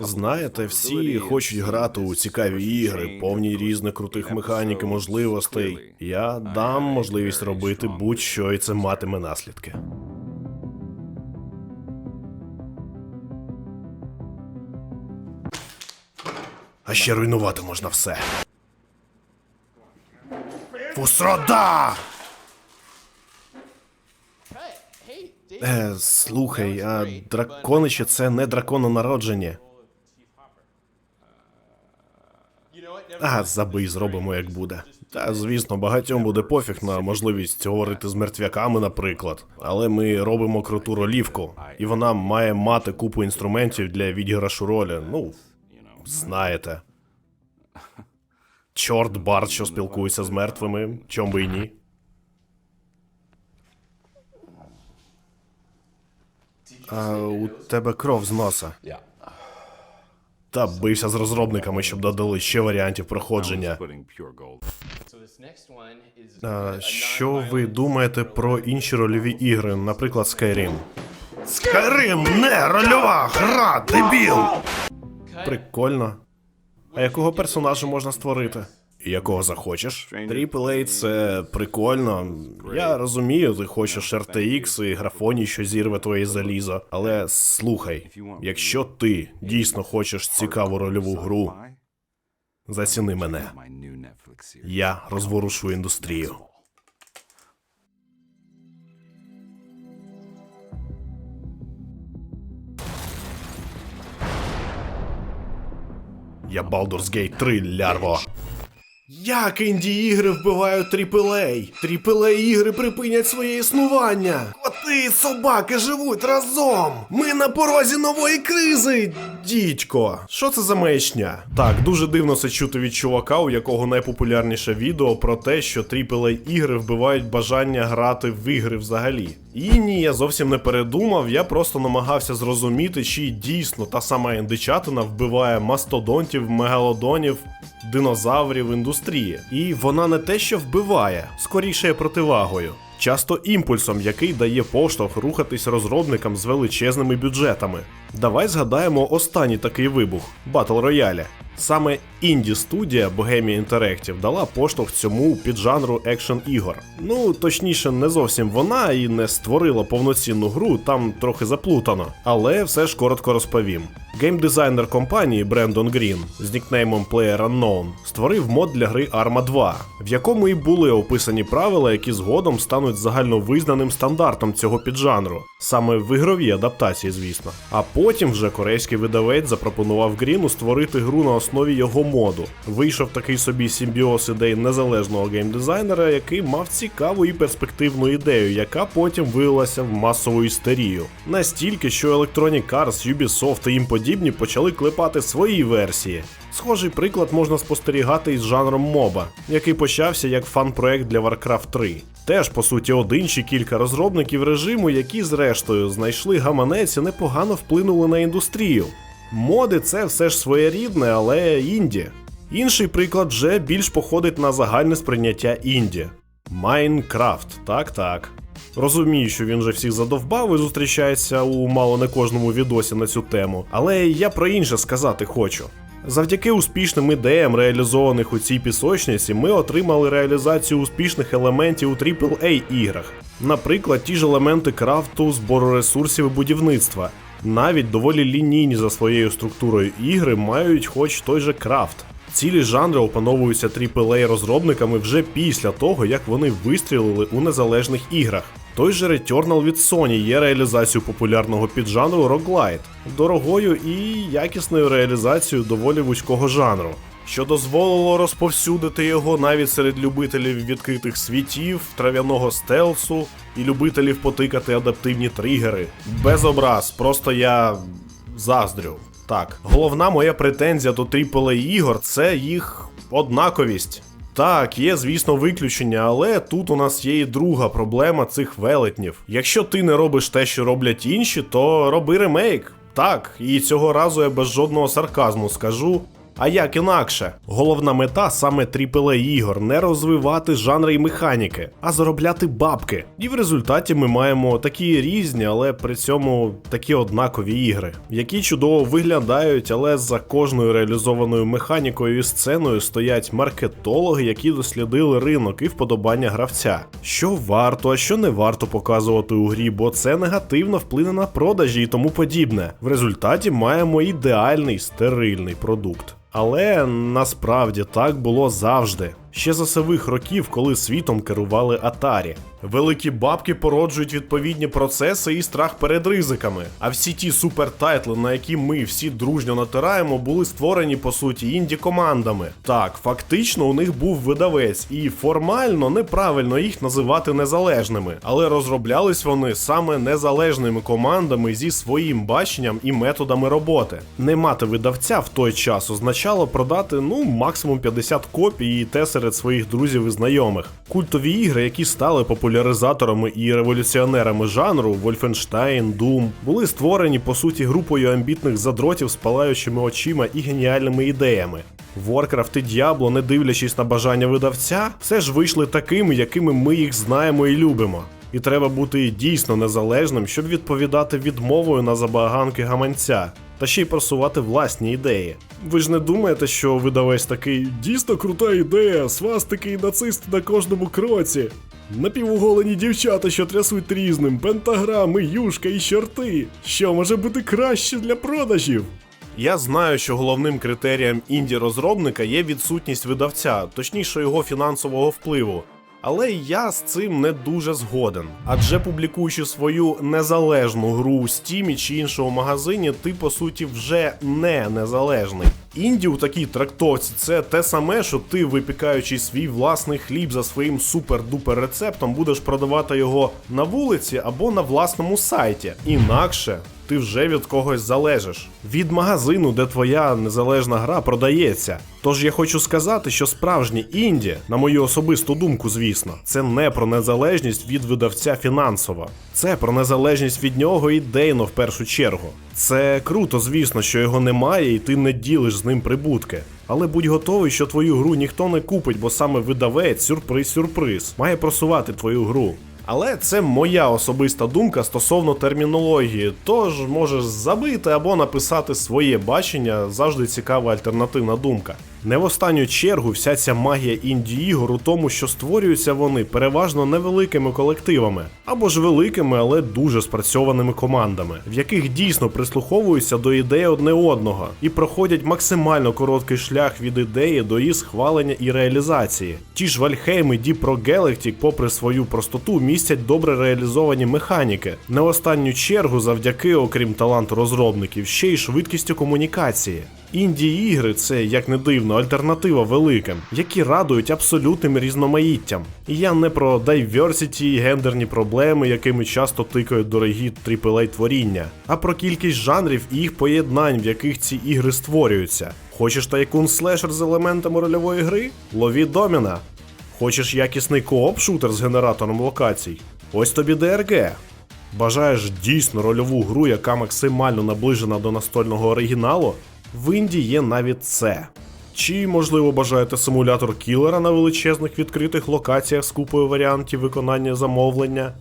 Знаєте, всі хочуть грати у цікаві ігри, повні різних крутих механік і можливостей. Я дам можливість робити будь-що, і це матиме наслідки. А ще руйнувати можна все. Фусрода! Е, слухай, а драконище це не дракононародження. А, забий, зробимо як буде. Та звісно, багатьом буде пофіг на можливість говорити з мертвяками, наприклад. Але ми робимо круту ролівку, і вона має мати купу інструментів для відіграшу ролі. Ну, знаєте. Чорт Барт, що спілкується з мертвими, чом би і ні. А у тебе кров з носа. Та бився з розробниками, щоб додали ще варіантів проходження. А, що ви думаєте про інші рольові ігри, наприклад, Skyrim? Skyrim не рольова гра, дебіл! Прикольно. А якого персонажа можна створити? Якого захочеш? AAA — це прикольно. Я розумію, ти хочеш RTX і графоні, що зірве твоє залізо. Але слухай, якщо ти дійсно хочеш цікаву рольову гру, заціни мене. Я розворушу індустрію. Я Baldur's Gate 3, лярво. Як інді-ігри вбивають тріпелей? Тріпелей ігри припинять своє існування. Коти і собаки живуть разом. Ми на порозі нової кризи. Дідько, що це за маячня? Так, дуже дивно це чути від чувака, у якого найпопулярніше відео про те, що AAA ігри вбивають бажання грати в ігри взагалі. І ні, я зовсім не передумав, я просто намагався зрозуміти, чи дійсно та сама індичатина вбиває мастодонтів, мегалодонів, динозаврів індустрії. І вона не те, що вбиває, скоріше противагою. Часто імпульсом, який дає поштовх рухатись розробникам з величезними бюджетами. Давай згадаємо останній такий вибух Battle Royale. Саме інді студія Bohemia Interactive дала поштовх цьому піджанру екшен ігор. Ну точніше, не зовсім вона і не створила повноцінну гру, там трохи заплутано. Але все ж коротко розповім. Геймдизайнер компанії Брендон Грін з нікнеймом PlayerUnknown створив мод для гри Arma 2, в якому і були описані правила, які згодом стануть загальновизнаним стандартом цього піджанру, саме в ігровій адаптації, звісно. А потім вже корейський видавець запропонував Гріну створити гру на основі його моду. Вийшов такий собі симбіоз ідей незалежного геймдизайнера, який мав цікаву і перспективну ідею, яка потім вилилася в масову істерію. Настільки, що Electronic Arts, Ubisoft і їм подібні почали клепати свої версії. Схожий приклад можна спостерігати із жанром моба, який почався як фан-проект для Warcraft 3. Теж, по суті, один чи кілька розробників режиму, які, зрештою, знайшли гаманець і непогано вплинули на індустрію. Моди це все ж своєрідне, але інді. Інший приклад вже більш походить на загальне сприйняття інді. Майнкрафт, так так. Розумію, що він вже всіх задовбав і зустрічається у мало не кожному відосі на цю тему, але я про інше сказати хочу. Завдяки успішним ідеям, реалізованих у цій пісочниці, ми отримали реалізацію успішних елементів у AAA іграх. Наприклад, ті ж елементи крафту, збору ресурсів і будівництва. Навіть доволі лінійні за своєю структурою ігри мають хоч той же крафт. Цілі жанри опановуються AAA розробниками вже після того, як вони вистрілили у незалежних іграх. Той же Returnal від Sony є реалізацією популярного піджанру Roguelite, дорогою і якісною реалізацією доволі вузького жанру, що дозволило розповсюдити його навіть серед любителів відкритих світів, трав'яного стелсу і любителів потикати адаптивні тригери. Без образ, просто я заздрю. Так, головна моя претензія до AAA ігор це їх однаковість. Так, є, звісно, виключення, але тут у нас є і друга проблема цих велетнів. Якщо ти не робиш те, що роблять інші, то роби ремейк. Так, і цього разу я без жодного сарказму скажу. А як інакше? Головна мета саме AAA ігор не розвивати жанри і механіки, а заробляти бабки. І в результаті ми маємо такі різні, але при цьому такі однакові ігри, які чудово виглядають, але за кожною реалізованою механікою і сценою стоять маркетологи, які дослідили ринок і вподобання гравця. Що варто, а що не варто показувати у грі, бо це негативно вплине на продажі і тому подібне. В результаті маємо ідеальний стерильний продукт. Але насправді так було завжди. Ще за сивих років, коли світом керували Atari. Великі бабки породжують відповідні процеси і страх перед ризиками. А всі ті супертайтли, на які ми всі дружньо натираємо, були створені по суті інді командами. Так, фактично у них був видавець, і формально неправильно їх називати незалежними, але розроблялись вони саме незалежними командами зі своїм баченням і методами роботи. Не мати видавця в той час означало продати ну максимум 50 копій і те серед своїх друзів і знайомих. Культові ігри, які стали популяризаторами і революціонерами жанру Wolfenstein, Doom, були створені по суті групою амбітних задротів з палаючими очима і геніальними ідеями. Warcraft і Diablo, не дивлячись на бажання видавця, все ж вийшли такими, якими ми їх знаємо і любимо. І треба бути дійсно незалежним, щоб відповідати відмовою на забаганки гаманця, та ще й просувати власні ідеї. Ви ж не думаєте, що видавець такий дійсно крута ідея, свастики і нацисти на кожному кроці. Напівоголені дівчата, що трясуть різним, пентаграми, юшка і чорти. Що може бути краще для продажів? Я знаю, що головним критерієм інді-розробника є відсутність видавця, точніше його фінансового впливу. Але я з цим не дуже згоден. Адже публікуючи свою незалежну гру у Steam чи іншому магазині, ти по суті вже не незалежний. Інді у такій трактовці це те саме, що ти, випікаючи свій власний хліб за своїм супер-дупер рецептом, будеш продавати його на вулиці або на власному сайті. Інакше ти вже від когось залежиш. Від магазину, де твоя незалежна гра продається. Тож я хочу сказати, що справжній інді, на мою особисту думку, звісно, це не про незалежність від видавця фінансово. Це про незалежність від нього ідейно в першу чергу. Це круто, звісно, що його немає, і ти не ділиш з ним прибутки. Але будь готовий, що твою гру ніхто не купить, бо саме видавець, сюрприз-сюрприз, має просувати твою гру. Але це моя особиста думка стосовно термінології, тож можеш забити або написати своє бачення, завжди цікава альтернативна думка. Не в останню чергу вся ця магія інді-ігор у тому, що створюються вони переважно невеликими колективами, або ж великими, але дуже спрацьованими командами, в яких дійсно прислуховуються до ідеї одне одного і проходять максимально короткий шлях від ідеї до її схвалення і реалізації. Ті ж Вальхейм і Deep Galactic, попри свою простоту, містять добре реалізовані механіки, не в останню чергу завдяки, окрім таланту розробників, ще й швидкістю комунікації. Інді ігри це, як не дивно, альтернатива великим, які радують абсолютним різноманіттям. І я не про diversity і гендерні проблеми, якими часто тикають дорогі AAA творіння, а про кількість жанрів і їх поєднань, в яких ці ігри створюються. Хочеш тайкун слешер з елементами рольової гри? Лові доміна. Хочеш якісний кооп шутер з генератором локацій? Ось тобі ДРГ. Бажаєш дійсно рольову гру, яка максимально наближена до настольного оригіналу? В Інді є навіть це. Чи, можливо, бажаєте симулятор кілера на величезних відкритих локаціях з купою варіантів виконання замовлення?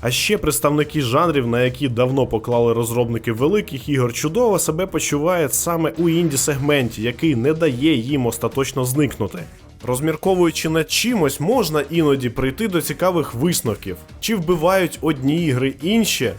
А ще представники жанрів, на які давно поклали розробники великих ігор, чудово себе почувають саме у інді сегменті, який не дає їм остаточно зникнути. Розмірковуючи над чимось, можна іноді прийти до цікавих висновків, чи вбивають одні ігри інші.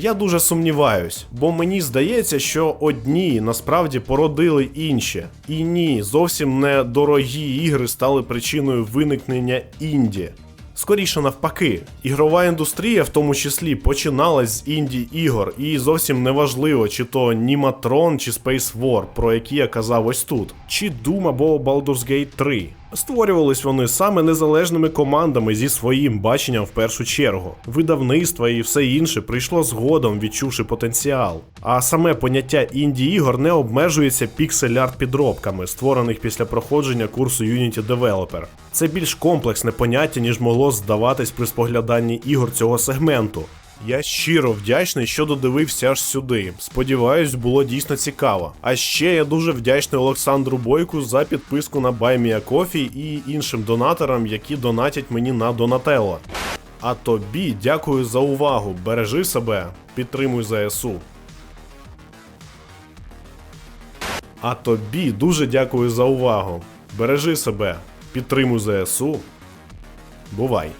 Я дуже сумніваюсь, бо мені здається, що одні насправді породили інші. І ні, зовсім не дорогі ігри стали причиною виникнення інді. Скоріше навпаки, ігрова індустрія в тому числі починалась з інді ігор, і зовсім не важливо, чи то Німатрон, чи Space War, про які я казав ось тут, чи Doom або Baldur's Gate 3. Створювались вони саме незалежними командами зі своїм баченням в першу чергу. Видавництво і все інше прийшло згодом, відчувши потенціал. А саме поняття інді ігор не обмежується піксель-арт підробками, створених після проходження курсу Unity Developer. Це більш комплексне поняття, ніж могло здаватись при спогляданні ігор цього сегменту. Я щиро вдячний, що додивився аж сюди. Сподіваюсь, було дійсно цікаво. А ще я дуже вдячний Олександру Бойку за підписку на BuyMeACoffee і іншим донаторам, які донатять мені на Донателло. А тобі дякую за увагу. Бережи себе, підтримуй ЗСУ. А тобі дуже дякую за увагу. Бережи себе, підтримуй ЗСУ. Бувай!